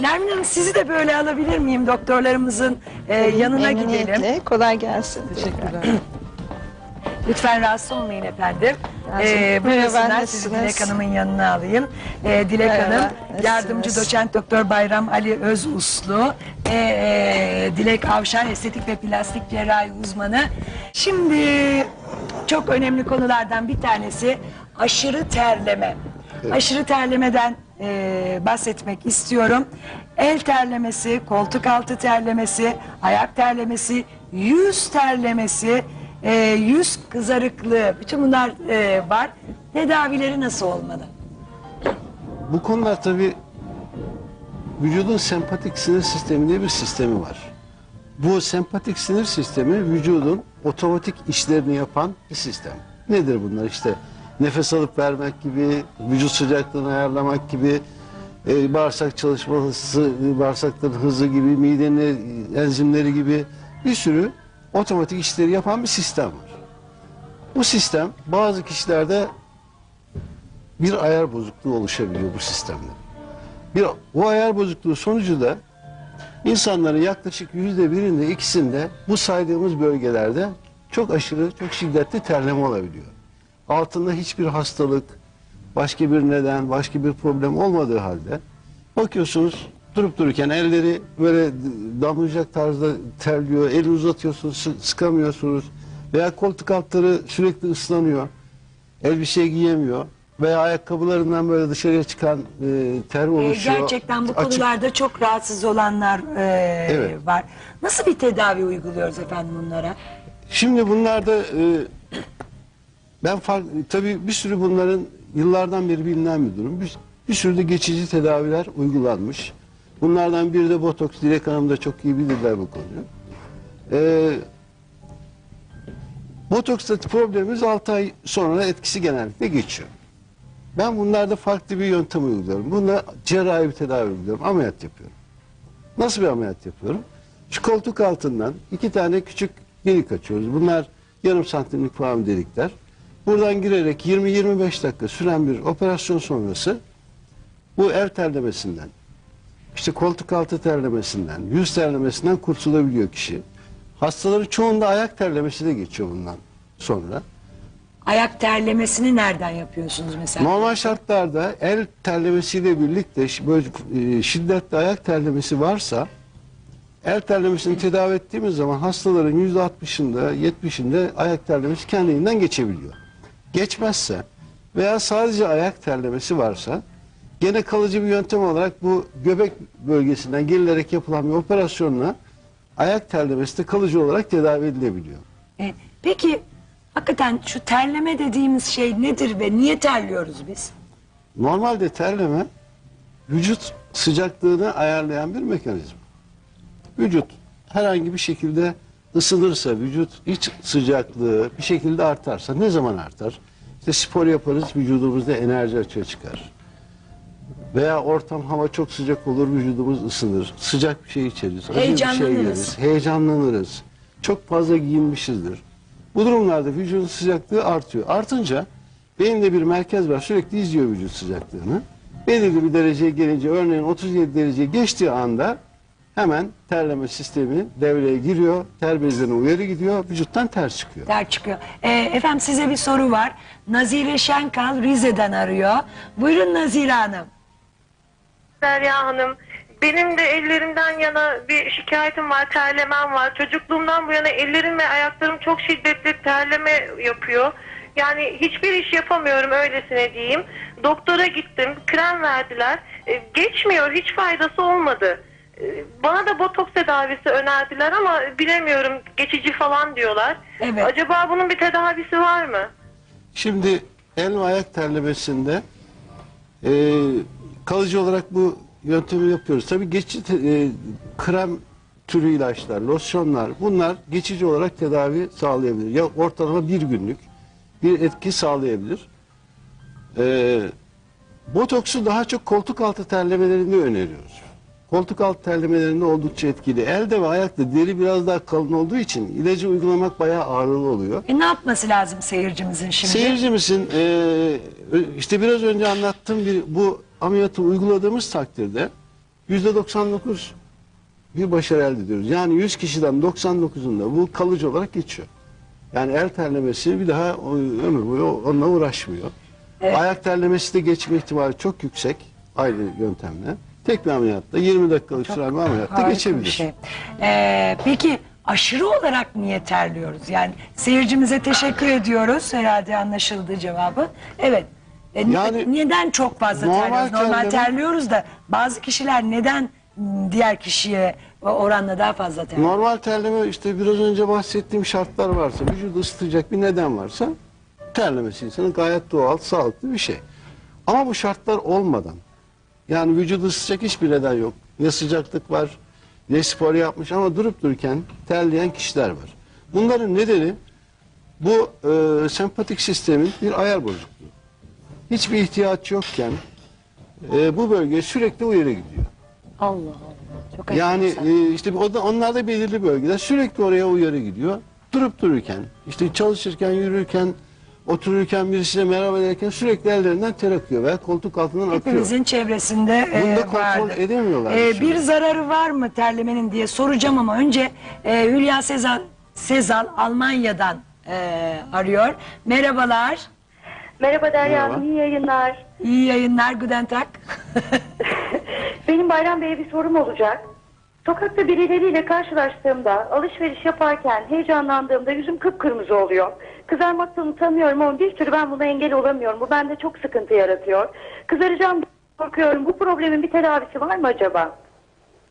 Nermin Hanım sizi de böyle alabilir miyim doktorlarımızın e, yanına gidelim. Memnuniyetle. Kolay gelsin. Teşekkürler. Lütfen rahatsız olmayın efendim. Rahatsız Ee, olmayın. buyursunlar Merhaba, sizi nasılsınız? Dilek Hanım'ın yanına alayım. Ee, Dilek Merhaba, Hanım nasılsınız? yardımcı doçent doktor Bayram Ali Özuslu. Ee, e, Dilek Avşar estetik ve plastik cerrahi uzmanı. Şimdi çok önemli konulardan bir tanesi aşırı terleme. Aşırı terlemeden e, bahsetmek istiyorum. El terlemesi, koltuk altı terlemesi, ayak terlemesi, yüz terlemesi, e, yüz kızarıklığı, bütün bunlar e, var. Tedavileri nasıl olmalı? Bu konular tabii vücudun sempatik sinir sistemi diye bir sistemi var. Bu sempatik sinir sistemi vücudun otomatik işlerini yapan bir sistem. Nedir bunlar? İşte nefes alıp vermek gibi, vücut sıcaklığını ayarlamak gibi, e, bağırsak çalışması, bağırsakların hızı gibi, midenin enzimleri gibi bir sürü otomatik işleri yapan bir sistem var. Bu sistem bazı kişilerde bir ayar bozukluğu oluşabiliyor bu sistemde. Bir, bu ayar bozukluğu sonucu da insanların yaklaşık yüzde birinde ikisinde bu saydığımız bölgelerde çok aşırı, çok şiddetli terleme olabiliyor. Altında hiçbir hastalık, başka bir neden, başka bir problem olmadığı halde bakıyorsunuz durup dururken elleri böyle damlayacak tarzda terliyor, eli uzatıyorsunuz, sı- sıkamıyorsunuz veya koltuk altları sürekli ıslanıyor elbise giyemiyor veya ayakkabılarından böyle dışarıya çıkan e, ter E, oluşuyor. gerçekten bu Açık- konularda çok rahatsız olanlar e, Evet. var. Nasıl bir tedavi uyguluyoruz efendim bunlara? Şimdi bunlarda e, ben fark, tabii bir sürü bunların yıllardan beri bilinen bir durum. Bir, bir sürü de geçici tedaviler uygulanmış. Bunlardan biri de botoks. Dilek Hanım da çok iyi bilirler bu konuyu. E, botoksta problemimiz 6 ay sonra etkisi genellikle geçiyor. Ben bunlarda farklı bir yöntem uyguluyorum. Bunda cerrahi bir tedavi uyguluyorum. Ameliyat yapıyorum. Nasıl bir ameliyat yapıyorum? Şu koltuk altından iki tane küçük delik açıyoruz. Bunlar yarım santimlik falan delikler. Buradan girerek 20-25 dakika süren bir operasyon sonrası bu el terlemesinden, işte koltuk altı terlemesinden, yüz terlemesinden kurtulabiliyor kişi. Hastaların çoğunda ayak terlemesi de geçiyor bundan sonra. Ayak terlemesini nereden yapıyorsunuz mesela? Normal şartlarda el terlemesiyle birlikte böyle e, şiddetli ayak terlemesi varsa el terlemesini tedavi ettiğimiz zaman hastaların yüzde 60'ında 70'inde ayak terlemesi kendiliğinden geçebiliyor. Geçmezse veya sadece ayak terlemesi varsa gene kalıcı bir yöntem olarak bu göbek bölgesinden gerilerek yapılan bir operasyonla ayak terlemesi de kalıcı olarak tedavi edilebiliyor. E, peki hakikaten şu terleme dediğimiz şey nedir ve niye terliyoruz biz? Normalde terleme vücut sıcaklığını ayarlayan bir mekanizma. Vücut herhangi bir şekilde ısınırsa, vücut iç sıcaklığı bir şekilde artarsa ne zaman artar? İşte spor yaparız, vücudumuzda enerji açığa çıkar. Veya ortam hava çok sıcak olur, vücudumuz ısınır. Sıcak bir şey içeriz, acı bir şey Heyecanlanırız. yeriz, heyecanlanırız. Çok fazla giyinmişizdir. Bu durumlarda vücudun sıcaklığı artıyor. Artınca beyinde bir merkez var sürekli izliyor vücut sıcaklığını. Belirli bir dereceye gelince örneğin 37 derece geçtiği anda hemen terleme sistemi devreye giriyor. Ter bezlerine uyarı gidiyor. Vücuttan ter çıkıyor. Der çıkıyor. E, efendim size bir soru var. Nazire Şenkal Rize'den arıyor. Buyurun Nazire Hanım. Derya Hanım. Benim de ellerimden yana bir şikayetim var, terlemem var. Çocukluğumdan bu yana ellerim ve ayaklarım çok şiddetli terleme yapıyor. Yani hiçbir iş yapamıyorum öylesine diyeyim. Doktora gittim, krem verdiler. E, geçmiyor, hiç faydası olmadı. E, Bana da botoks tedavisi önerdiler ama bilemiyorum geçici falan diyorlar. Evet. Acaba bunun bir tedavisi var mı? Şimdi el ve ayak terlemesinde e, kalıcı olarak bu yöntemi yapıyoruz. Tabii geçici e, krem türü ilaçlar, losyonlar bunlar geçici olarak tedavi sağlayabilir. Ya ortalama bir günlük bir etki sağlayabilir. E, botoksu daha çok koltuk altı terlemelerinde öneriyoruz. Koltuk altı terlemelerinde oldukça etkili. Elde ve ayakta deri biraz daha kalın olduğu için ilacı uygulamak bayağı ağrılı oluyor. E, ne yapması lazım seyircimizin şimdi? Seyircimizin e, işte biraz önce anlattığım bir bu ameliyatı uyguladığımız takdirde yüzde 99 bir başarı elde ediyoruz. Yani 100 kişiden 99'unda bu kalıcı olarak geçiyor. Yani el terlemesi bir daha ömür boyu onunla uğraşmıyor. Ayak terlemesi de geçme ihtimali çok yüksek aynı yöntemle. Tek bir ameliyatta 20 dakikalık süren bir ameliyatta Harika bir geçebilir. şey. Ee, peki aşırı olarak niye terliyoruz? Yani seyircimize teşekkür ediyoruz. Herhalde anlaşıldı cevabı. Evet. E, ne- Yani neden çok fazla normal terliyoruz? Normal terleme- terliyoruz da bazı kişiler neden m, diğer kişiye oranla daha fazla terliyor? Normal terleme işte biraz önce bahsettiğim şartlar varsa, vücudu ısıtacak bir neden varsa terlemesi insanın gayet doğal, sağlıklı bir şey. Ama bu şartlar olmadan yani vücudu ısıtacak hiçbir neden yok. Ne sıcaklık var, ne spor yapmış ama durup dururken terleyen kişiler var. Bunların nedeni bu e, sempatik sistemin bir ayar bozukluğu. Hiçbir ihtiyaç yokken e, bu bölge sürekli uyarı gidiyor. Allah Allah. Çok Yani enteresan. e, işte o da belirli bölgeler sürekli oraya uyarı gidiyor. Durup dururken, işte çalışırken, yürürken, otururken birisiyle merhaba derken sürekli ellerinden ter akıyor veya koltuk altından akıyor. Hepimizin çevresinde Bunu da e, kontrol vardır. edemiyorlar E, bir zararı var mı terlemenin diye soracağım ama önce e, Hülya Sezal, Sezal Almanya'dan e, arıyor. Merhabalar, Merhaba Derya Merhaba. Hanım, iyi yayınlar. iyi yayınlar, Guten Tag. Benim Bayram Bey'e bir sorum olacak. Sokakta birileriyle karşılaştığımda, alışveriş yaparken heyecanlandığımda yüzüm kıpkırmızı oluyor. Kızarmaktan utanıyorum ama bir türlü ben buna engel olamıyorum. Bu bende çok sıkıntı yaratıyor. Kızaracağım korkuyorum. Bu problemin bir tedavisi var mı acaba?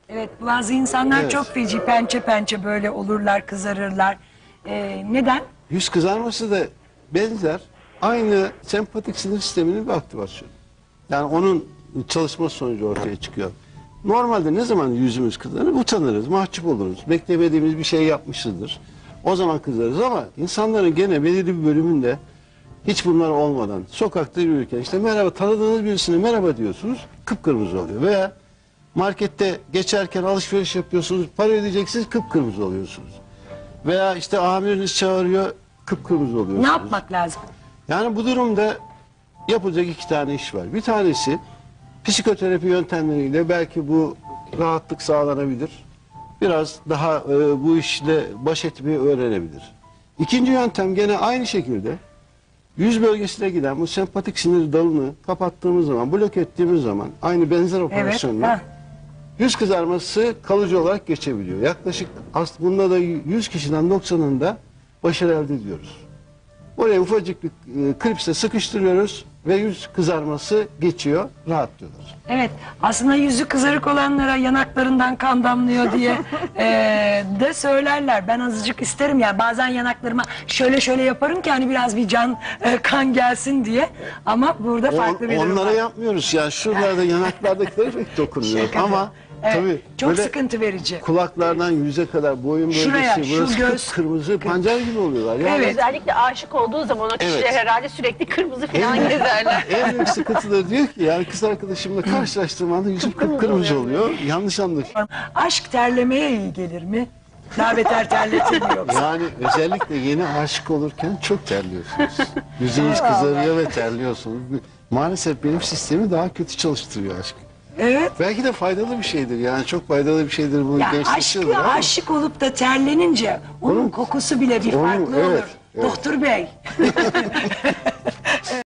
evet, bazı insanlar Evet. çok feci pençe pençe böyle olurlar, kızarırlar. E, neden? Yüz kızarması da benzer aynı sempatik sinir sisteminin bir aktivasyonu. Yani onun çalışması sonucu ortaya çıkıyor. Normalde ne zaman yüzümüz kızarır? Utanırız, mahcup oluruz. Beklemediğimiz bir şey yapmışızdır. O zaman kızarız ama insanların gene belirli bir bölümünde hiç bunlar olmadan sokakta yürürken işte merhaba tanıdığınız birisine merhaba diyorsunuz kıpkırmızı oluyor. Veya markette geçerken alışveriş yapıyorsunuz para ödeyeceksiniz kıpkırmızı oluyorsunuz. Veya işte amiriniz çağırıyor kıpkırmızı oluyorsunuz. Ne yapmak lazım? Yani bu durumda yapılacak iki tane iş var. Bir tanesi psikoterapi yöntemleriyle belki bu rahatlık sağlanabilir. Biraz daha e, bu işle baş etmeyi öğrenebilir. İkinci yöntem gene aynı şekilde yüz bölgesine giden bu sempatik sinir dalını kapattığımız zaman, blok ettiğimiz zaman aynı benzer operasyonla ha. Yüz kızarması kalıcı olarak geçebiliyor. Yaklaşık as- bunda da 100 kişiden 90'ında başarı elde ediyoruz. Oraya ufacık bir e, klipse sıkıştırıyoruz ve yüz kızarması geçiyor, rahatlıyorlar. Evet aslında yüzü kızarık olanlara yanaklarından kan damlıyor diye eee, de söylerler. Ben azıcık isterim yani bazen yanaklarıma şöyle şöyle yaparım ki hani biraz bir can e, kan gelsin diye. Ama burada farklı bir On- durum onlara var. yapmıyoruz ya. Şuralarda yanaklardakiler pek dokunmuyor. Şaka Ama. Evet, tabii çok böyle sıkıntı verici. kulaklardan yüze kadar boyun bölgesi Şuraya, şu burası göz- kırmızı pancar gibi oluyorlar. Yani Evet. Özellikle aşık olduğu zaman o kişiler Evet. herhalde sürekli kırmızı falan En- gezerler. En büyük sıkıntı da diyor ki yani kız arkadaşımla karşılaştığım anda yüzüm kıpkırmızı oluyor. Yanlış anlaşılıyor. Aşk terlemeye iyi gelir mi? Daha beter terletir mi yoksa? Yani özellikle yeni aşık olurken çok terliyorsunuz. Yüzünüz kızarıyor ve terliyorsunuz. Maalesef benim sistemi daha kötü çalıştırıyor aşk. Evet. Belki de faydalı bir şeydir yani çok faydalı bir şeydir bu Ya gençleşiyordur ama aşık olup da terlenince onun kokusu bile bir Onun- farklı evet, olur. evet. Doktor bey.